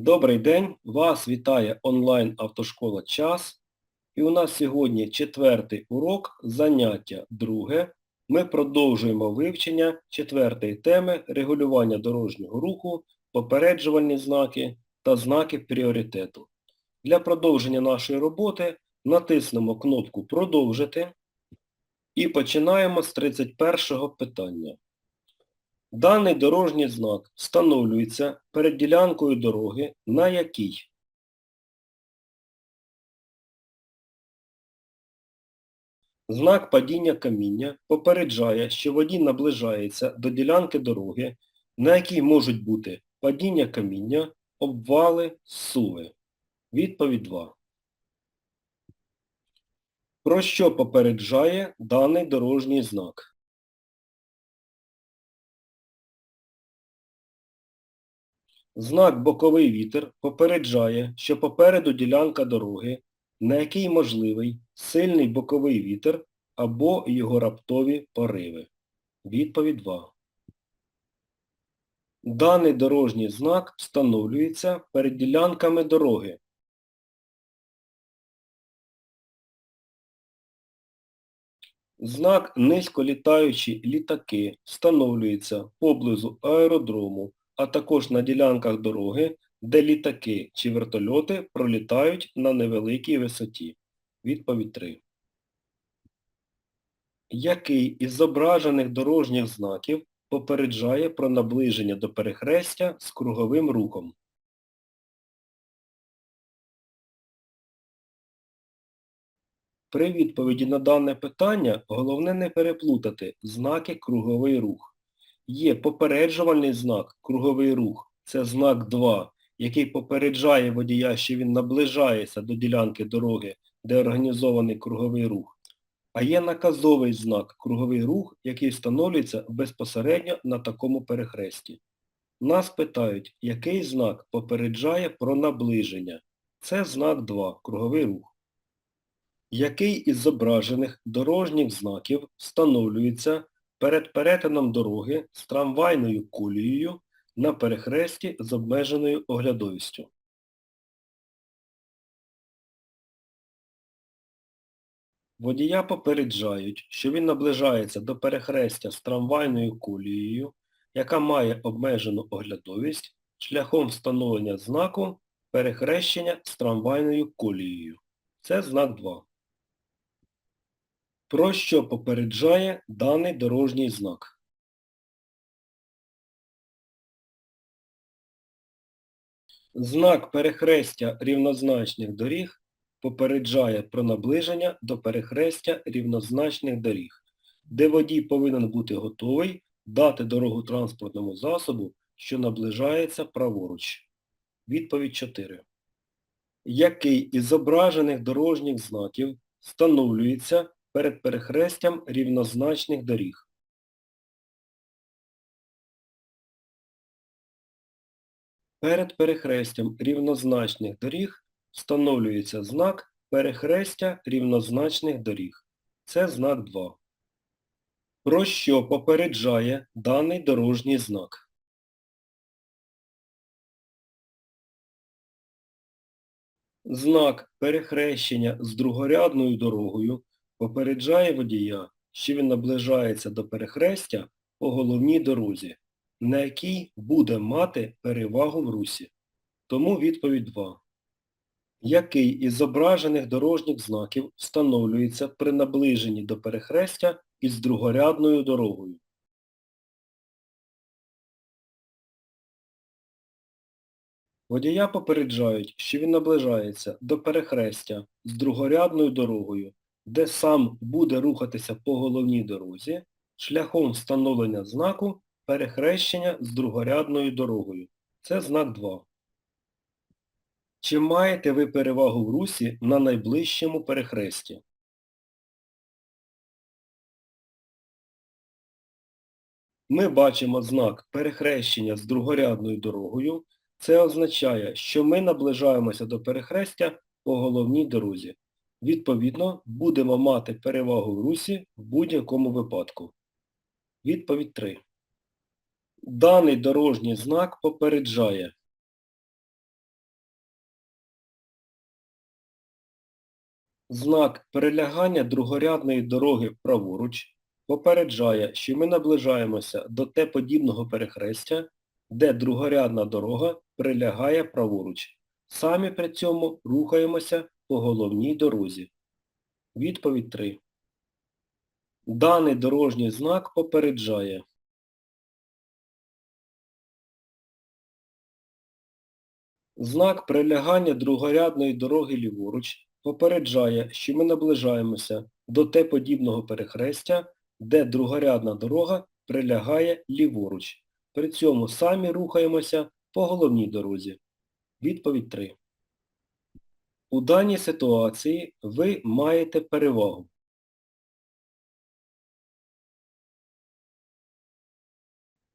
Добрий день! Вас вітає онлайн автошкола час. І у нас сьогодні четвертий урок, заняття друге. Ми продовжуємо вивчення четвертої теми регулювання дорожнього руху, попереджувальні знаки та знаки пріоритету. Для продовження нашої роботи натиснемо кнопку Продовжити і починаємо з 31 питання. Даний дорожній знак встановлюється перед ділянкою дороги, на якій знак падіння каміння попереджає, що водій наближається до ділянки дороги, на якій можуть бути падіння каміння, обвали, суви. Відповідь 2. Про що попереджає даний дорожній знак? Знак боковий вітер попереджає, що попереду ділянка дороги, на якій можливий сильний боковий вітер або його раптові пориви. Відповідь 2. Даний дорожній знак встановлюється перед ділянками дороги. Знак низьколітаючі літаки встановлюється поблизу аеродрому, а також на ділянках дороги, де літаки чи вертольоти пролітають на невеликій висоті. Відповідь 3. Який із зображених дорожніх знаків попереджає про наближення до перехрестя з круговим рухом? При відповіді на дане питання головне не переплутати знаки круговий рух. Є попереджувальний знак круговий рух, це знак 2, який попереджає водія, що він наближається до ділянки дороги, де організований круговий рух. А є наказовий знак круговий рух, який встановлюється безпосередньо на такому перехресті. Нас питають, який знак попереджає про наближення. Це знак 2, круговий рух. Який із зображених дорожніх знаків встановлюється перед перетином дороги з трамвайною колією на перехресті з обмеженою оглядовістю. Водія попереджають, що він наближається до перехрестя з трамвайною колією, яка має обмежену оглядовість шляхом встановлення знаку перехрещення з трамвайною колією. Це знак 2. Про що попереджає даний дорожній знак? Знак перехрестя рівнозначних доріг попереджає про наближення до перехрестя рівнозначних доріг, де водій повинен бути готовий дати дорогу транспортному засобу, що наближається праворуч. Відповідь 4. Який із зображених дорожніх знаків встановлюється перед перехрестям рівнозначних доріг. Перед перехрестям рівнозначних доріг встановлюється знак перехрестя рівнозначних доріг. Це знак 2. Про що попереджає даний дорожній знак? Знак перехрещення з другорядною дорогою попереджає водія, що він наближається до перехрестя по головній дорозі, на якій буде мати перевагу в русі. Тому відповідь 2. Який із зображених дорожніх знаків встановлюється при наближенні до перехрестя із другорядною дорогою? Водія попереджають, що він наближається до перехрестя з другорядною дорогою де сам буде рухатися по головній дорозі шляхом встановлення знаку перехрещення з другорядною дорогою. Це знак 2. Чи маєте ви перевагу в русі на найближчому перехресті? Ми бачимо знак перехрещення з другорядною дорогою. Це означає, що ми наближаємося до перехрестя по головній дорозі. Відповідно, будемо мати перевагу в русі в будь-якому випадку. Відповідь 3. Даний дорожній знак попереджає. Знак перелягання другорядної дороги праворуч попереджає, що ми наближаємося до Т-подібного перехрестя, де другорядна дорога прилягає праворуч. Самі при цьому рухаємося по головній дорозі. Відповідь 3. Даний дорожній знак попереджає. Знак прилягання другорядної дороги ліворуч попереджає, що ми наближаємося до Т-подібного перехрестя, де другорядна дорога прилягає ліворуч. При цьому самі рухаємося по головній дорозі. Відповідь 3. У даній ситуації ви маєте перевагу.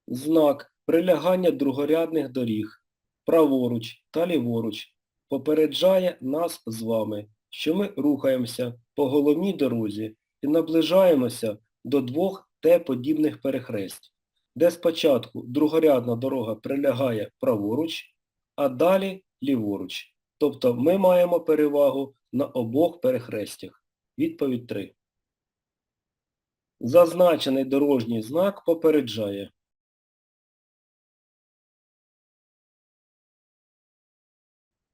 Знак прилягання другорядних доріг праворуч та ліворуч попереджає нас з вами, що ми рухаємося по головній дорозі і наближаємося до двох Т-подібних перехресть, де спочатку другорядна дорога прилягає праворуч, а далі ліворуч. Тобто ми маємо перевагу на обох перехрестях. Відповідь 3. Зазначений дорожній знак попереджає.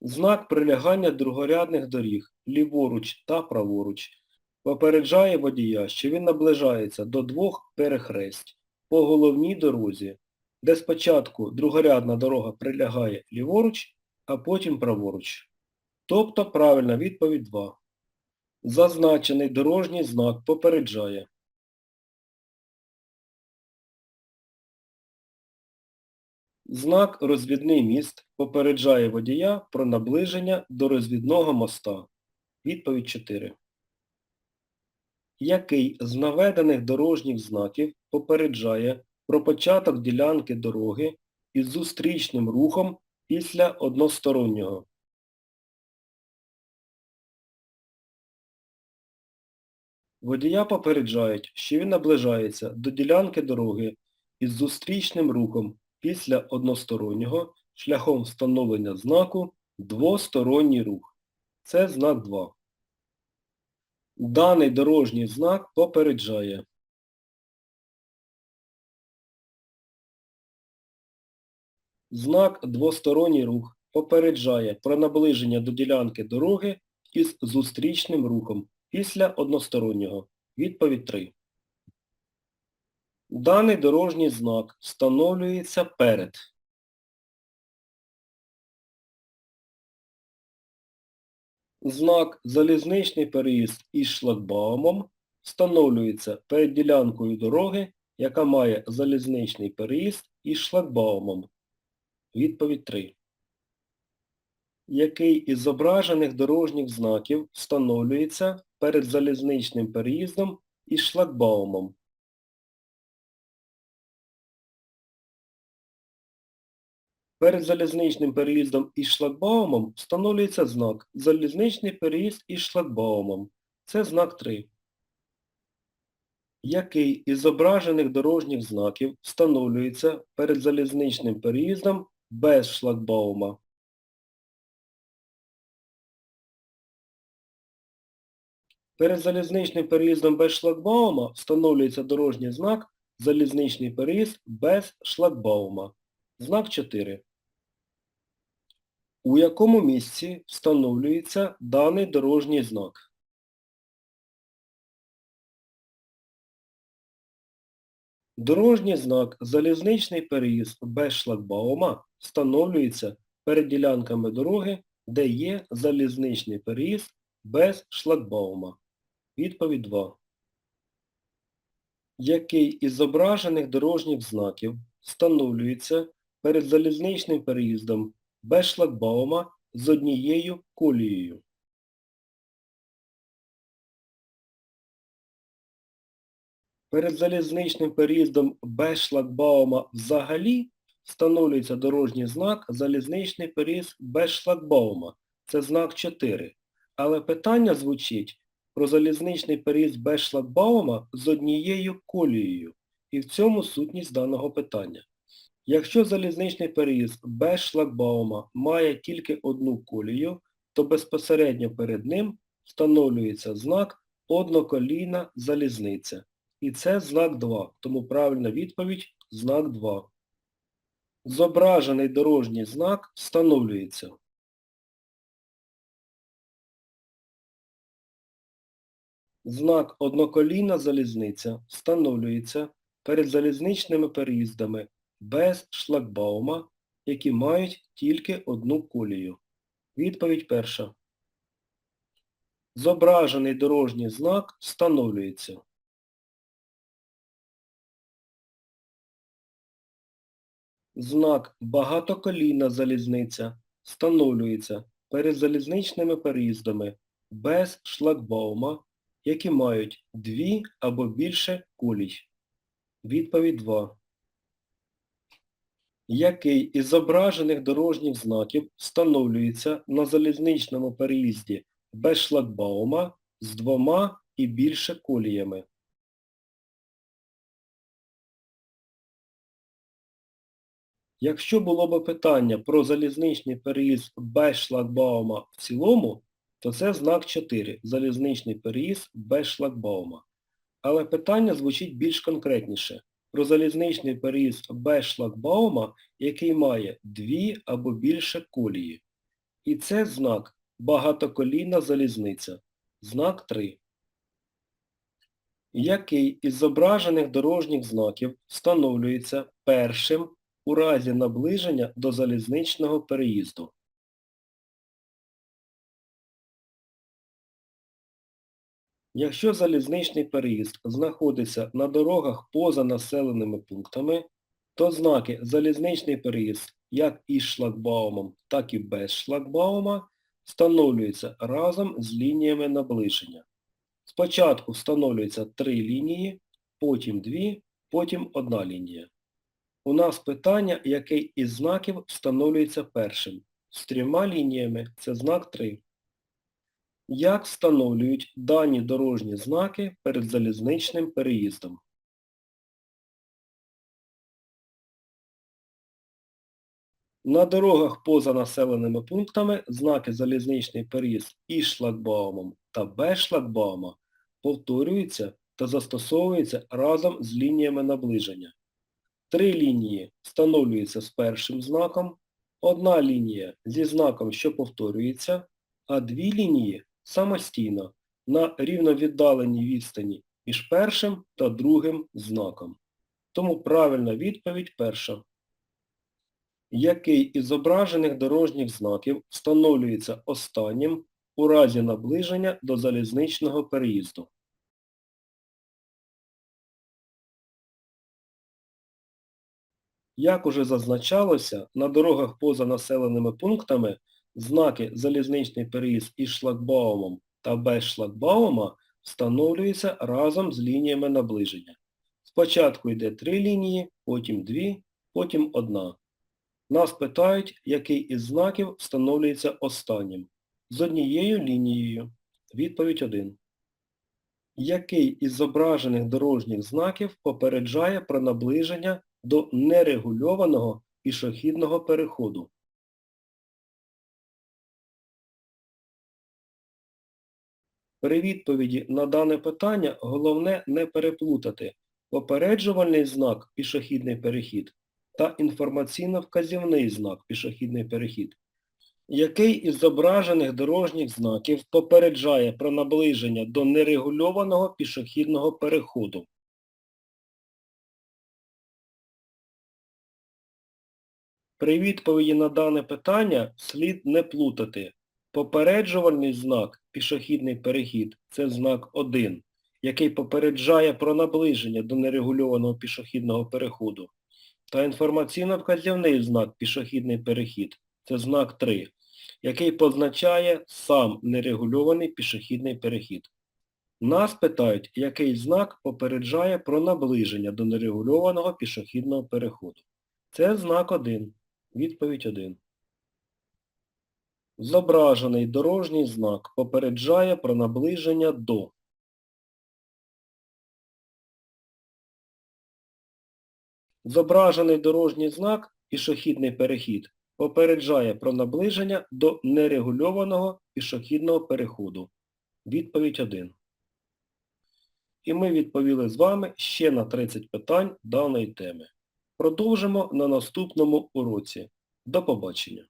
Знак прилягання другорядних доріг ліворуч та праворуч попереджає водія, що він наближається до двох перехресть по головній дорозі, де спочатку другорядна дорога прилягає ліворуч, а потім праворуч. Тобто правильна відповідь 2. Зазначений дорожній знак попереджає. Знак розвідний міст попереджає водія про наближення до розвідного моста. Відповідь 4. Який з наведених дорожніх знаків попереджає про початок ділянки дороги із зустрічним рухом після одностороннього? Водія попереджають, що він наближається до ділянки дороги із зустрічним рухом після одностороннього шляхом встановлення знаку двосторонній рух. Це знак 2. Даний дорожній знак попереджає. Знак двосторонній рух попереджає про наближення до ділянки дороги із зустрічним рухом після одностороннього. Відповідь 3. Даний дорожній знак встановлюється перед. Знак залізничний переїзд із шлагбаумом встановлюється перед ділянкою дороги, яка має залізничний переїзд із шлагбаумом. Відповідь 3. Який із зображених дорожніх знаків встановлюється перед залізничним переїздом із шлагбаумом? Перед залізничним переїздом із шлагбаумом встановлюється знак Залізничний переїзд із шлагбаумом. Це знак 3. Який із зображених дорожніх знаків встановлюється перед залізничним переїздом без шлагбаума? Перед залізничним переїздом без шлагбаума встановлюється дорожній знак Залізничний переїзд без шлагбаума. Знак 4. У якому місці встановлюється даний дорожній знак? Дорожній знак Залізничний переїзд без шлагбаума встановлюється перед ділянками дороги, де є залізничний переїзд без шлагбаума. Відповідь 2. Який із зображених дорожніх знаків встановлюється перед залізничним переїздом без шлагбаума з однією колією? Перед залізничним переїздом без шлагбаума взагалі встановлюється дорожній знак залізничний переїзд без шлагбаума. Це знак 4. Але питання звучить про залізничний переїзд без шлагбаума з однією колією. І в цьому сутність даного питання. Якщо залізничний переїзд без шлагбаума має тільки одну колію, то безпосередньо перед ним встановлюється знак одноколійна залізниця. І це знак 2, тому правильна відповідь знак 2. Зображений дорожній знак встановлюється. Знак одноколійна залізниця встановлюється перед залізничними переїздами без шлагбаума, які мають тільки одну колію. Відповідь перша. Зображений дорожній знак встановлюється. Знак багатоколійна залізниця встановлюється перед залізничними переїздами без шлагбаума, які мають дві або більше колій. Відповідь 2. Який із зображених дорожніх знаків встановлюється на залізничному переїзді без шлагбаума з двома і більше коліями? Якщо було б питання про залізничний переїзд без шлагбаума в цілому, то це знак 4 – залізничний переїзд без шлагбаума. Але питання звучить більш конкретніше. Про залізничний переїзд без шлагбаума, який має дві або більше колії. І це знак багатоколійна залізниця. Знак 3. Який із зображених дорожніх знаків встановлюється першим у разі наближення до залізничного переїзду? Якщо залізничний переїзд знаходиться на дорогах поза населеними пунктами, то знаки залізничний переїзд як із шлагбаумом, так і без шлагбаума встановлюються разом з лініями наближення. Спочатку встановлюються три лінії, потім дві, потім одна лінія. У нас питання, який із знаків встановлюється першим. З трьома лініями це знак 3. Як встановлюють дані дорожні знаки перед залізничним переїздом? На дорогах поза населеними пунктами знаки залізничний переїзд із шлагбаумом та без шлагбаума повторюються та застосовуються разом з лініями наближення. Три лінії встановлюються з першим знаком, одна лінія зі знаком, що повторюється, а дві лінії самостійно на рівновіддаленій відстані між першим та другим знаком. Тому правильна відповідь перша. Який із зображених дорожніх знаків встановлюється останнім у разі наближення до залізничного переїзду? Як уже зазначалося, на дорогах поза населеними пунктами знаки залізничний переїзд із шлагбаумом та без шлагбаума встановлюються разом з лініями наближення. Спочатку йде три лінії, потім дві, потім одна. Нас питають, який із знаків встановлюється останнім. З однією лінією. Відповідь 1. Який із зображених дорожніх знаків попереджає про наближення до нерегульованого пішохідного переходу? При відповіді на дане питання головне не переплутати попереджувальний знак пішохідний перехід та інформаційно-вказівний знак пішохідний перехід. Який із зображених дорожніх знаків попереджає про наближення до нерегульованого пішохідного переходу? При відповіді на дане питання слід не плутати. Попереджувальний знак пішохідний перехід це знак 1, який попереджає про наближення до нерегульованого пішохідного переходу. Та інформаційно-вказівний знак пішохідний перехід це знак 3, який позначає сам нерегульований пішохідний перехід. Нас питають, який знак попереджає про наближення до нерегульованого пішохідного переходу. Це знак 1. Відповідь 1. Зображений дорожній знак попереджає про наближення до. Зображений дорожній знак пішохідний перехід попереджає про наближення до нерегульованого пішохідного переходу. Відповідь 1. І ми відповіли з вами ще на 30 питань даної теми. Продовжимо на наступному уроці. До побачення.